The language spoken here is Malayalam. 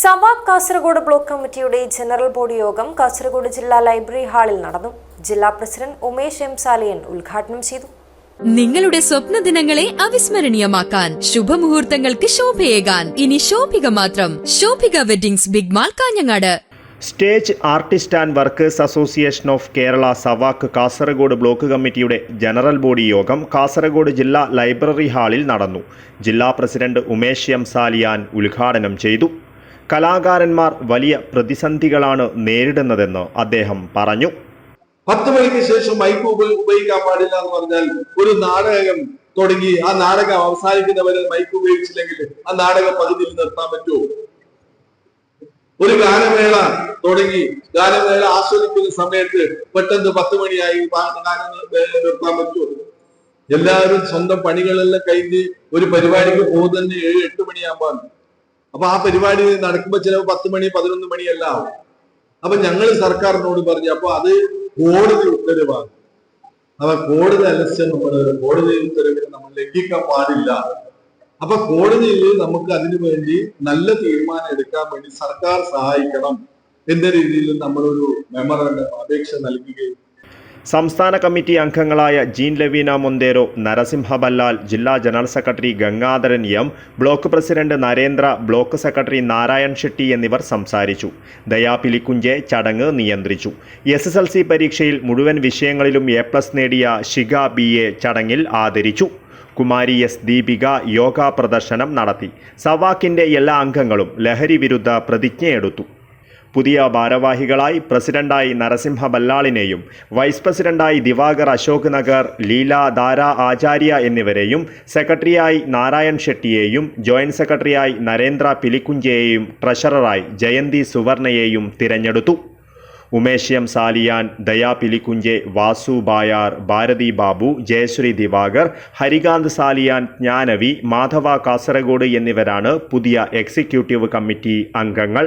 സവാബ് കാസർഗോഡ് ബ്ലോക്ക് കമ്മിറ്റിയുടെ ജനറൽ ബോഡി യോഗം കാസർഗോഡ് ജില്ലാ ലൈബ്രറി ഹാളിൽ നടന്നു. ജില്ലാ പ്രസിഡന്റ് ഉമേഷ് എം സാലിയൻ ഉദ്ഘാടനം ചെയ്തു. നിങ്ങളുടെ സ്വപ്ന ദിനങ്ങളെ അവിസ്മരണീയമാക്കാൻ ശുഭമുഹൂർത്തങ്ങൾക്ക് ശോഭയേകാൻ. ഇനി ശോഭിക മാത്രം. Shobhika weddings big mall Kanhangad. Stage artist and workers association of Kerala സവാക്ക് Kasaragod block കമ്മിറ്റിയുടെ ജനറൽ ബോഡി യോഗം കാസർഗോഡ് ജില്ലാ ലൈബ്രറി ഹാളിൽ നടന്നു. ജില്ലാ പ്രസിഡന്റ് ഉമേഷ് എം സാലിയാൻ ഉദ്ഘാടനം ചെയ്തു. കലാകാരന്മാർ വലിയ പ്രതിസന്ധികളാണ് നേരിടുന്നതെന്ന് അദ്ദേഹം പറഞ്ഞു. പത്ത് മണിക്ക് ശേഷം മൈക്ക് ഉപയോഗിക്കാൻ പാടില്ല എന്ന് പറഞ്ഞാൽ ഒരു നാടകം തുടങ്ങി ആ നാടകം അവസാനിക്കുന്നവരെ മൈക്ക് ഉപയോഗിച്ചില്ലെങ്കിൽ ആ നാടകം പകുതിയിൽ നിർത്താൻ പറ്റുമോ ഒരു ഗാനമേള തുടങ്ങി ഗാനമേള ആസ്വദിക്കുന്ന സമയത്ത് പെട്ടെന്ന് പത്ത് മണിയായി ഗാനം നിർത്താൻ പറ്റുമോ എല്ലാവരും സ്വന്തം പണികളെല്ലാം കഴിഞ്ഞ് ഒരു പരിപാടിക്ക് പോകുന്നതന്നെ ഏഴ് എട്ട് മണിയാകുമ്പോൾ അപ്പൊ ആ പരിപാടി നടക്കുമ്പോ ചിലപ്പോൾ പത്ത് മണി പതിനൊന്ന് മണിയെല്ലാം ആവും. അപ്പൊ ഞങ്ങൾ സർക്കാരിനോട് പറഞ്ഞു അപ്പൊ അത് കോടതി ഉത്തരവാണ്. അപ്പൊ കോടതി അലസ്യം നമ്മൾ കോടതി ഉത്തരവിനെ നമ്മൾ ലംഘിക്കാൻ പാടില്ല. അപ്പൊ കോടതിയിൽ നമുക്ക് അതിനു വേണ്ടി നല്ല തീരുമാനം എടുക്കാൻ വേണ്ടി സർക്കാർ സഹായിക്കണം എന്ന രീതിയിൽ നമ്മളൊരു മെമ്മറണ്ടം അപേക്ഷ നൽകുകയും സംസ്ഥാന കമ്മിറ്റി അംഗങ്ങളായ ജീൻ ലവീന മൊന്തേരോ നരസിംഹ ബല്ലാൽ ജില്ലാ general secretary Gangadharan M block president Narendra block secretary Narayan Shetty എന്നിവർ സംസാരിച്ചു. ദയാപിലിക്കുഞ്ചെ ചടങ്ങ് നിയന്ത്രിച്ചു. എസ് എസ് എൽ സി പരീക്ഷയിൽ മുഴുവൻ വിഷയങ്ങളിലും എ പ്ലസ് നേടിയ ഷിഗ ബി എ ചടങ്ങിൽ ആദരിച്ചു. കുമാരി എസ് ദീപിക യോഗ പ്രദർശനം നടത്തി. സവാക്കിന്റെ എല്ലാ അംഗങ്ങളും ലഹരി വിരുദ്ധ പ്രതിജ്ഞയെടുത്തു. പുതിയ ഭാരവാഹികളായി പ്രസിഡന്റായി നരസിംഹ ബല്ലാളിനെയും വൈസ് പ്രസിഡന്റായി ദിവാകർ അശോക് നഗർ ലീല ദാര ആചാര്യ എന്നിവരെയും സെക്രട്ടറിയായി നാരായൺ ഷെട്ടിയെയും ജോയിന്റ് സെക്രട്ടറിയായി നരേന്ദ്ര പിലിക്കുഞ്ചയെയും ട്രഷററായി ജയന്തി സുവർണയെയും തിരഞ്ഞെടുത്തു. ഉമേഷ് എം സാലിയാൻ ദയാ പിലിക്കുഞ്ചെ വാസു ബായാർ ഭാരതി ബാബു ജയശ്രീ ദിവാകർ ഹരികാന്ത് സാലിയാൻ ജ്ഞാനവി മാധവ കാസർഗോഡ് എന്നിവരാണ് പുതിയ എക്സിക്യൂട്ടീവ് കമ്മിറ്റി അംഗങ്ങൾ.